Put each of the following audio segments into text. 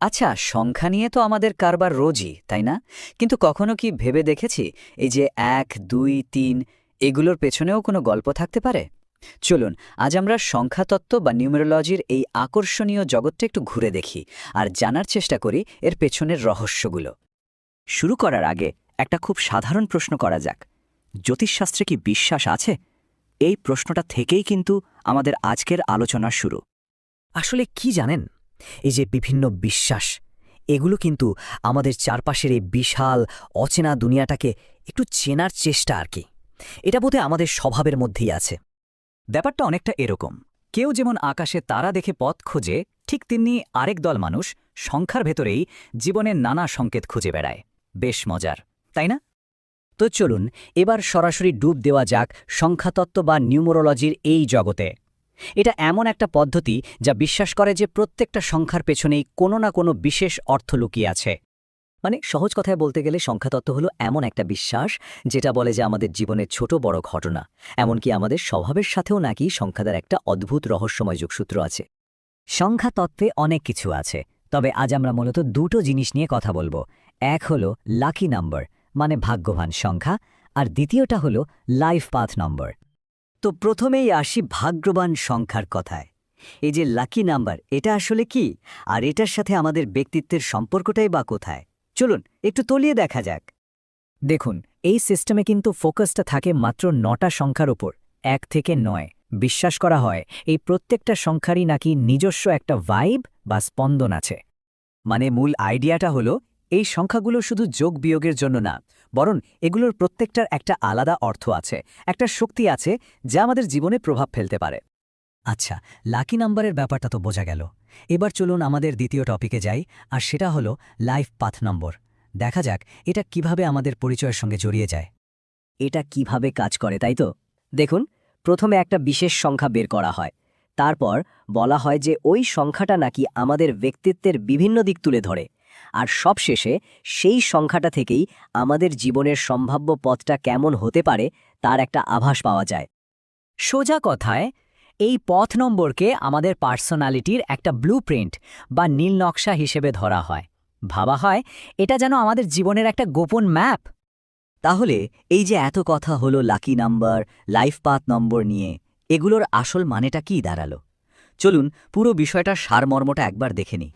আচ্ছা সংখ্যা নিয়ে তো আমাদের কারবার রোজই, তাই না? কিন্তু কখনো কি ভেবে দেখেছি এই যে এক, দুই, তিন, এগুলোর পেছনেও কোনো গল্প থাকতে পারে? চলুন, আজ আমরা সংখ্যাতত্ত্ব বা নিউমেরোলজির এই আকর্ষণীয় জগৎটা একটু ঘুরে দেখি আর জানার চেষ্টা করি এর পেছনের রহস্যগুলো। শুরু করার আগে একটা খুব সাধারণ প্রশ্ন করা যাক। জ্যোতিষশাস্ত্রে কি বিশ্বাস আছে? এই প্রশ্নটা থেকেই কিন্তু আমাদের আজকের আলোচনা শুরু। আসলে কি জানেন? এই যে বিভিন্ন বিশ্বাস, এগুলো কিন্তু আমাদের চারপাশের এই বিশাল, অচেনা দুনিয়াটাকে একটু চেনার চেষ্টা আর কি। এটা বোধহয় আমাদের স্বভাবের মধ্যেই আছে। ব্যাপারটা অনেকটা এরকম। কেউ যেমন আকাশে তারা দেখে পথ খোঁজে, ঠিক তেমনি আরেক দল মানুষ সংখ্যার ভেতরেই জীবনের নানা সংকেত খুঁজে বেড়ায়। বেশ মজার, তাই না? তো চলুন, এবার সরাসরি ডুব দেওয়া যাক সংখ্যাতত্ত্ব বা নিউমোরোলজির এই জগতে। এটা এমন একটা পদ্ধতি যা বিশ্বাস করে যে প্রত্যেকটা সংখ্যার পেছনেই কোনো না কোনো বিশেষ অর্থ লুকিয়ে আছে। মানে সহজ কথায় বলতে গেলে সংখ্যাতত্ত্ব হলো এমন একটা বিশ্বাস যেটা বলে যে আমাদের জীবনের ছোট বড় ঘটনা, এমনকি আমাদের স্বভাবের সাথেও নাকি সংখ্যাদার একটা অদ্ভুত রহস্যময় যোগসূত্র আছে। সংখ্যাতত্ত্বে অনেক কিছু আছে, তবে আজ আমরা মূলত দুটো জিনিস নিয়ে কথা বলব। এক হলো লাকি নাম্বার মানে ভাগ্যবান সংখ্যা, আর দ্বিতীয়টা হলো লাইফ পাথ নম্বর তো প্রথমেই আসি ভাগ্যবান সংখ্যার কথায়। এই যে লাকি নাম্বার এটা আসলে কি? আর এটার সাথে আমাদের ব্যক্তিত্বের সম্পর্কটাই বা কোথায়? চলুন, একটু তলিয়ে দেখা যাক। দেখুন, এই সিস্টেমে কিন্তু ফোকাসটা থাকে মাত্র নটা সংখ্যার ওপর এক থেকে নয়। বিশ্বাস করা হয়, এই প্রত্যেকটা সংখ্যারই নাকি নিজস্ব একটা ভাইব বা স্পন্দন আছে। মানে মূল আইডিয়াটা হলো এই সংখ্যাগুলো শুধু যোগ বিয়োগের জন্য না, বরং এগুলোর প্রত্যেকটার একটা আলাদা অর্থ আছে, একটা শক্তি আছে যা আমাদের জীবনে প্রভাব ফেলতে পারে। আচ্ছা লাকি নাম্বারের ব্যাপারটা তো বোঝা গেল। এবার চলুন আমাদের দ্বিতীয় টপিকে যাই, আর সেটা হলো লাইফ পাথ নম্বর দেখা যাক এটা কীভাবে আমাদের পরিচয়ের সঙ্গে জড়িয়ে যায়। এটা কীভাবে কাজ করে, তাই তো? দেখুন, প্রথমে একটা বিশেষ সংখ্যা বের করা হয়। তারপর বলা হয় যে ওই সংখ্যাটা নাকি আমাদের ব্যক্তিত্বের বিভিন্ন দিক তুলে ধরে। আর সবশেষে সেই সংখ্যাটা থেকেই আমাদের জীবনের সম্ভাব্য পথটা কেমন হতে পারে তার একটা আভাস পাওয়া যায়। সোজা কথায়, এই পথ নম্বরকে আমাদের পার্সোনালিটির একটা ব্লুপ্রিন্ট বা নীল নকশা হিসেবে ধরা হয়। ভাবা হয়, এটা যেন আমাদের জীবনের একটা গোপন ম্যাপ। তাহলে এই যে এত কথা হলো lucky number, life path number নিয়ে, এগুলোর আসল মানেটা কি দাঁড়াল? চলুন পুরো বিষয়টার সারমর্মটা একবার দেখে নিই।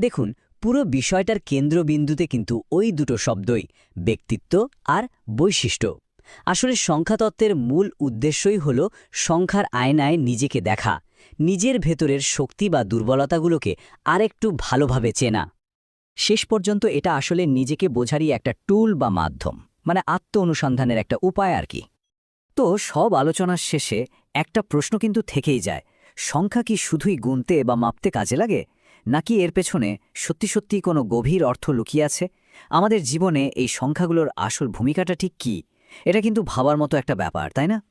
দেখুন পুরো বিষয়টার কেন্দ্রবিন্দুতে কিন্তু ওই দুটো শব্দই, ব্যক্তিত্ব আর বৈশিষ্ট্য। আসলে সংখ্যাতত্ত্বের মূল উদ্দেশ্যই হল সংখ্যার আয়নায় নিজেকে দেখা, নিজের ভেতরের শক্তি বা দুর্বলতাগুলোকে আরেকটু ভালোভাবে চেনা। শেষ পর্যন্ত এটা আসলে নিজেকে বোঝারই একটা টুল বা মাধ্যম মানে আত্ম অনুসন্ধানের একটা উপায় আর কি। তো সব আলোচনার শেষে একটা প্রশ্ন কিন্তু থেকেই যায়, সংখ্যা কি শুধুই গুনতে বা মাপতে কাজে লাগে? নাকি এর পেছনে সত্যি সত্যি কোনো গভীর অর্থ লুকিয়ে আছে? আমাদের জীবনে এই সংখ্যাগুলোর আসল ভূমিকাটা ঠিক কী? এটা কিন্তু ভাবার মতো একটা ব্যাপার, তাই না?